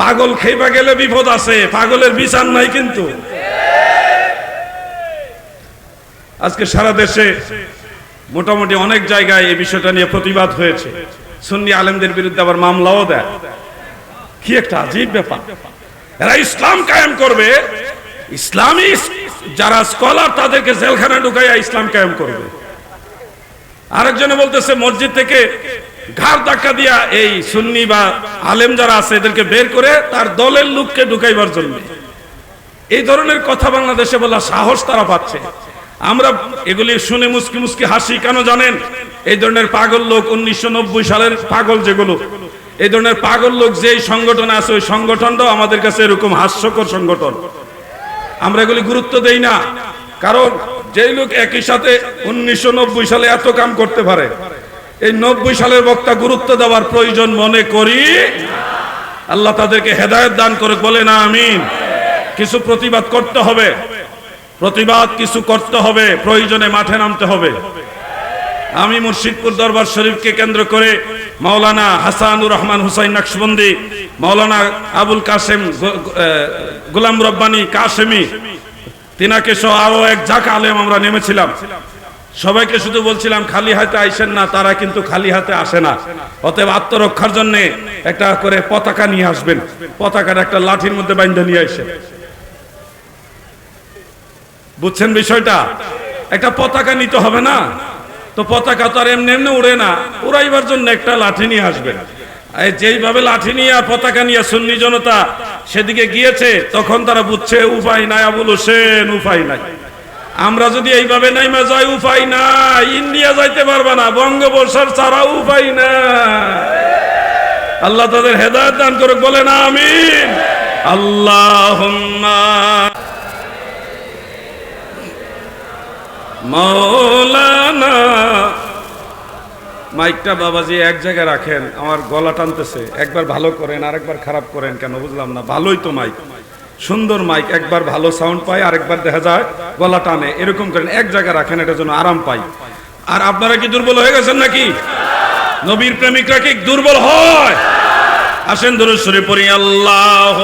পাগল খেইবা গেলে বিপদ আছে, পাগলের বিচার নাই কিন্তু। আজকে সারা দেশে মোটামুটি অনেক জায়গায় এই বিষয়টা নিয়ে প্রতিবাদ হয়েছে। সুন্নি আলেমদের বিরুদ্ধে আবার মামলাও দেয়। কি একটা আজীব ব্যাপার। এরা ইসলাম কায়েম করবে, ইসলামী যারা স্কলার তাদেরকে জেলখানা ঢুকাইয়া ইসলাম কায়েম করবে। আরেকজনে বলতেছে, মসজিদ থেকে ঘাড় ধাক্কা দিয়া এই সুন্নি বা আলেম যারা আছে এদেরকে বের করে তার দলের লোককে ঢুকাইবার জন্য। এই ধরনের কথা বাংলাদেশে বলা সাহস তারা পাচ্ছে। আমরা এগুলি শুনে মুসকি মুসকি হাসি, কেন জানেন? এই ধরনের পাগল লোক উনিশশো নব্বই সালের পাগল যেগুলো, এই ধরনের পাগল লোক যেই সংগঠন আছে, ওই সংগঠনটাও আমাদের কাছে এরকম হাস্যকর সংগঠন। আমরা এগুলি গুরুত্ব দেই না, কারণ যেই লোক একই সাথে উনিশশো নব্বই সালে এত কাম করতে পারে এই নব্বই সালের বক্তা গুরুত্ব দেওয়ার প্রয়োজন মনে করি আল্লাহ তাদেরকে হেদায়ত দান করে বলে না আমিন। কিছু প্রতিবাদ করতে হবে। প্রতিবাদ কিছু করতে হবে। প্রয়োজনে মাঠে নামতে হবে। আমি মুর্শিদপুর দরবার শরীফকে কেন্দ্র করে মাওলানা হাসানুর রহমান হুসাইন নকশবন্দি, মাওলানা আবুল কাসেম গোলাম রব্বানি কাসেমি তিনাকে সহ আরও এক ঝাঁক আলেম আমরা নেমেছিলাম। সবাইকে শুধু বলছিলাম, খালি হাতে আইসেন না, তারা কিন্তু খালি হাতে আসে না। অতএব আত্মরক্ষার জন্য একটা করে পতাকা নিয়ে আসবেন। পতাকার একটা লাঠির মধ্যে বাইন্ধে নিয়ে আসেন বুঝছেন বিষয়টা? একটা পতাকা নিতে হবে না। তো পতাকা তো আর এমনি এমনি উড়ে না। উড়াইবার জন্য একটা লাঠি নিয়ে আসবেন। যেইভাবে লাঠি নিয়ে পতাকা নিয়ে সুন্নি জনতা সেদিকে গিয়েছে, তখন তারা বুঝছে উপায় নাই, আবুল হোসেন উপায় নাই। আমরা যদি এইভাবে নাইমা যাই, উপায় না ইন্ডিয়া যাইতে পারবা না বঙ্গবর্ষার ছাড়া উপায় না আল্লাহ তাদের হেদায়ত দান করে বলে না আমিন। আল্লাহ মৌলানা মাইকটা বাবাজি এক জায়গায় রাখেন, আমার গলা টানতেছে। একবার ভালো করেন, আরেকবার খারাপ করেন কেন, বুঝলাম না। ভালোই তো মাইক। সুন্দর মাইক একবার ভালো সাউন্ড পায়, আরেকবার দেখা যায় গলা টানে। এরকম করেন, এক জায়গায় রাখেন এটা যেন আরাম পাই। আর আপনারা কি দুর্বল হয়ে গেছেন নাকি? নবীর প্রেমিকরা কি দুর্বল হয়? আসেন দরুদ পড়ি আল্লাহ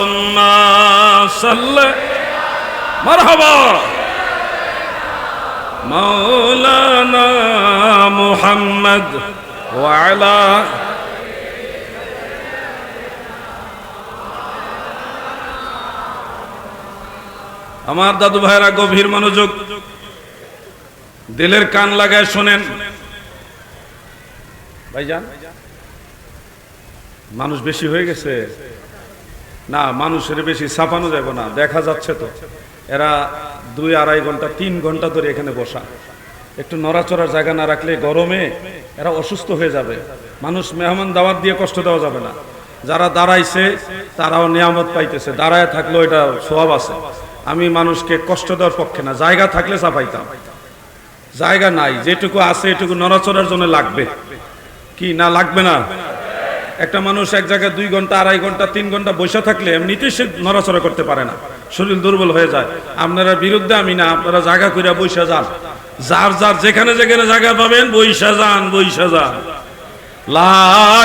মৌলানা মোহাম্মদ ওয়ালা আমার দাদু ভাইরা গভীর মনোযোগ দিলের কান লাগায় শোনেন। ভাইজান, মানুষ বেশি হয়ে গেছে। না, মানুষের বেশি ছাপানো যাবে না, দেখা যাচ্ছে তো। এরা দুই আড়াই ঘণ্টা, তিন ঘণ্টা ধরে এখানে বসা। একটু নড়াচড়ার জায়গা না রাখলে গরমে এরা অসুস্থ হয়ে যাবে। মানুষ মেহমান দাওয়াত দিয়ে কষ্ট দেওয়া যাবে না। যারা দাঁড়াইছে, তারাও নিয়ামত পাইতেছে। দাঁড়ায় থাকলেও এটা স্বভাব আছে। আমি মানুষকে কষ্ট দেওয়ার পক্ষে না। জায়গা থাকলে চাপাইতাম। জায়গা নাই। যেটুকু আছে এটুকু নড়াচড়ার জন্য লাগবে। কি না লাগবে না? একটা মানুষ এক জায়গায় দুই ঘণ্টা, আড়াই ঘণ্টা, তিন ঘণ্টা বসে থাকলে এমনিতেই সে নড়াচড়া করতে পারে না। শরীর দুর্বল হয়ে যায়। আপনারা বিরুদ্ধে আমি না, আপনারা জায়গা করে বৈশা যান। যার যার যেখানে যেখানে জায়গা পাবেন বৈশা যান বৈশা যান। লা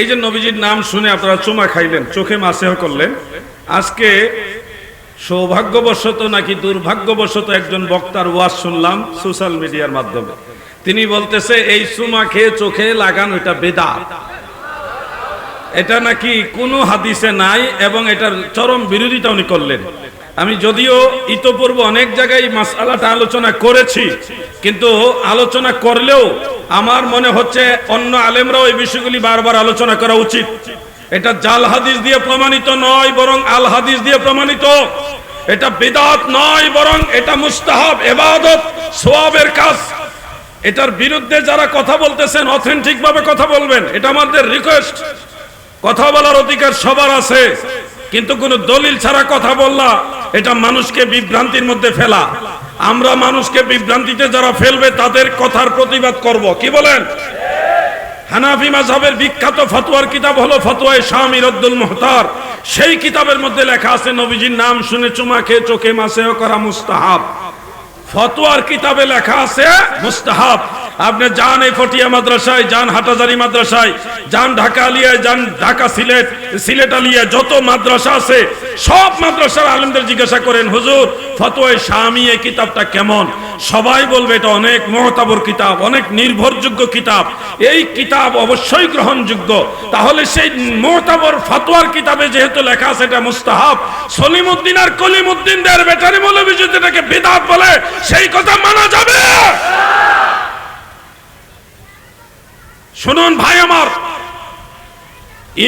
এই যে নবীজির নাম শুনে আপনারা চুমা খাইলেন, চোখে মাসেহ করলেন। আজকে সৌভাগ্যবশত নাকি দুর্ভাগ্যবশত একজন বক্তার ওয়াজ শুনলাম সোশ্যাল মিডিয়ার মাধ্যমে। তিনি বলতেছে, এই চুমা খেয়ে চোখে লাগানো এটা বেদা এটা নাকি কোনো হাদিসে নাই এবং এটার চরম বিরোধিতা উনি করলেন। আমি যদিও ইতপূর্ব অনেক জায়গায় মাসালাটা আলোচনা করেছি, কিন্তু আলোচনা করলেও আমার মনে হচ্ছে অন্য আলেমরাও এই বিষয়গুলি বারবার আলোচনা করা উচিত। এটা জাল হাদিস দিয়ে প্রমাণিত নয়, বরং আল হাদিস দিয়ে প্রমাণিত। এটা বেদাত নয়, বরং এটা মুস্তাহাব, এবাদত, সোয়াবের কাজ। এটার বিরুদ্ধে যারা কথা বলতেছেন অথেন্টিক ভাবে কথা বলবেন, এটা আমাদের রিকোয়েস্ট কথা বলার অধিকার সবার আছে, কিন্তু কোনো দলিল ছাড়া কথা বললা এটা মানুষকে বিভ্রান্তির মধ্যে ফেলা। আমরা মানুষকে বিভ্রান্তিতে যারা ফেলবে, তাদের কথার প্রতিবাদ করব। কি বলেন? হানাফি মাযহাবের বিখ্যাত ফতোয়ার কিতাব হলো ফতোয়ায়ে শামী রদ্দুল মুহতার সেই কিতাবের মধ্যে লেখা আছে, নবীজির নাম শুনে চুমা খেয়ে চোখে মাসেও করা মুস্তাহাব। ফতোয়ার কিতাবে লেখা আছে মুস্তাহাব। আপনি যান এই ফটিয়া মাদ্রাসায়, যান হাটাজারি মাদ্রাসায় যান ঢাকা আলিয়ায় যান ঢাকা সিলেট সিলেট আলিয়ায় যত মাদ্রাসা আছে, সব মাদ্রাসার আলেমদের জিজ্ঞাসা করেন, হুজুর, ফতোয়ায় স্বামী এই কিতাবটা কেমন? সবাই বলবে, এটা অনেক মহতাবর কিতাব, অনেক নির্ভরযোগ্য কিতাব। এই কিতাব অবশ্যই গ্রহণযোগ্য। তাহলে সেই মহতাবর ফতোয়ার কিতাবে যেহেতু লেখা আছে, এটা মুস্তাহাব। সলিমুদ্দিন আর কলিমুদ্দিনদের বেটারি মৌলবী যদি এটাকে বিদাত বলে, সেই কথা মানা যাবে। শুনুন ভাই আমার।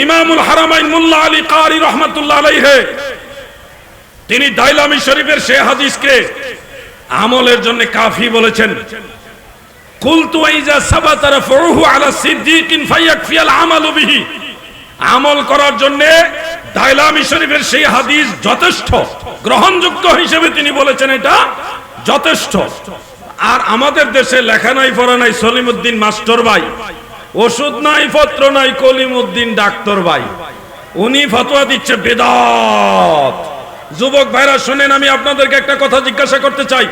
ইমামুল হারামাইন মুল্লা আলী কারি রহমতুল্লাহ আলাইহে। তিনি দাইলামি শরীফের সে হাদিসকে আমলের জন্য কাফি বলেছেন। কুলতু আইজা সাবাতার ফরহু আলা সিদ্দিকিন ফায়াকফি আল আমালু বিহি। আমল করার জন্য দাইলামি শরীফের সেই হাদিস যথেষ্ট, গ্রহণযোগ্য হিসেবে তিনি বলেছেন এটা যথেষ্ট। আর আমাদের দেশে লেখা নাই, পড়া নাই সলিমুদ্দিন মাস্টার ভাই। ওষুধ নাই, পত্র নাই, কলিমুদ্দিন ডাক্তার ভাই। উনি ফতোয়া দিচ্ছে, বেদাত। যুবক ভাইরা, শুনেন, আমি আপনাদেরকে একটা কথা জিজ্ঞাসা করতে চাই।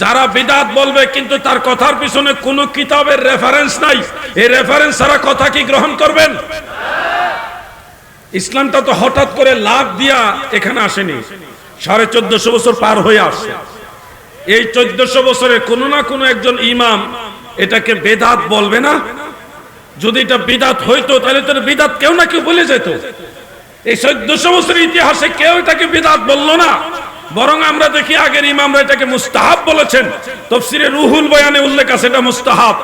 যারা বিদাত বলবে, কিন্তু তার কথার পিছনে কোনো কিতাবের রেফারেন্স নাই, এই রেফারেন্স ছাড়া কথা কি গ্রহণ করবেন? ইসলামটা তো হঠাৎ করে লাভ দিয়া এখানে আসেনি। সাড়ে চোদ্দশো বছর পার হয়ে আসছে। এই চোদ্দশো বছরে কোনো না কোনো একজন ইমাম এটাকে বেদাত বলবে না? যদি এটা বিদাত হইতো, তাহলে তো বিদাত কেউ না কেউ বলে যেত। এই চোদ্দশো বছরের ইতিহাসে কেউ এটাকে বিদাত বলল না। বরং আমরা দেখি আগের ইমামরা এটাকে মুস্তাহাব বলেছেন। তফসিরে রুহুল বয়ানে উল্লেখ আছে, এটা মুস্তাহাব।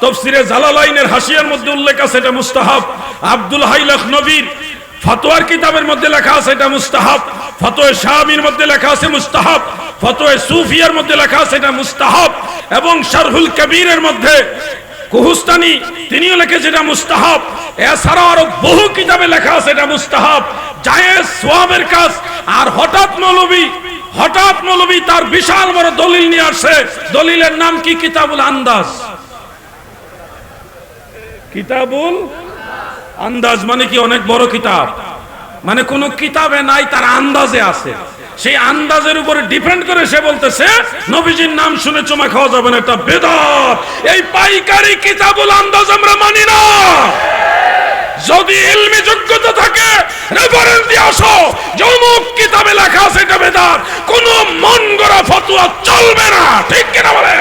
তফসিরে জালালাইনের হাসিয়ার মধ্যে উল্লেখ আছে, এটা মুস্তাহাব। আব্দুল হাইলাখ নবীর ফতোয়ার কিতাবের মধ্যে লেখা আছে, এটা মুস্তাহাব। ফতোয়ে শাহাবির মধ্যে লেখা আছে, মুস্তাহাব। ফতোয়ে সুফিয়ার মধ্যে লেখা আছে, এটা মুস্তাহাব। এবং শারহুল কবিরের মধ্যে কুহুস্তানি, তিনিও লিখেছে এটা মুস্তাহাব। এছাড়াও আরও বহু কিতাবে লেখা আছে এটা মুস্তাহাব। জায়েজ সোয়াবের কাজ, আর হঠাৎ মৌলবী হঠাৎ মৌলবী তার বিশাল বড় দলিল নিয়ে আসে। দলিলের নাম কি? কিতাবুল আন্দাজ। কিতাবুল আন্দাজ মানে কি? অনেক বড় কিতাব। মানে কোন কিতাবে নাই, তার আন্দাজে আছে। সেই আন্দাজের উপরে ডিপেন্ড করে সে বলতেছে, নবীজির নাম শুনে চুমা খাওয়া যাবে না, এটা বেদাত। এই পাইকারি কিতাবুল আন্দাজ আমরা মানি না। যদি ইলমি যোগ্যতা থাকে রেফারেন্স দিয়ে আসো, যে অমুক কিতাবে লেখা আছে, এটা বেদাত। কোন মন গড়া ফতুয়া চলবে না, ঠিক কিনা বলে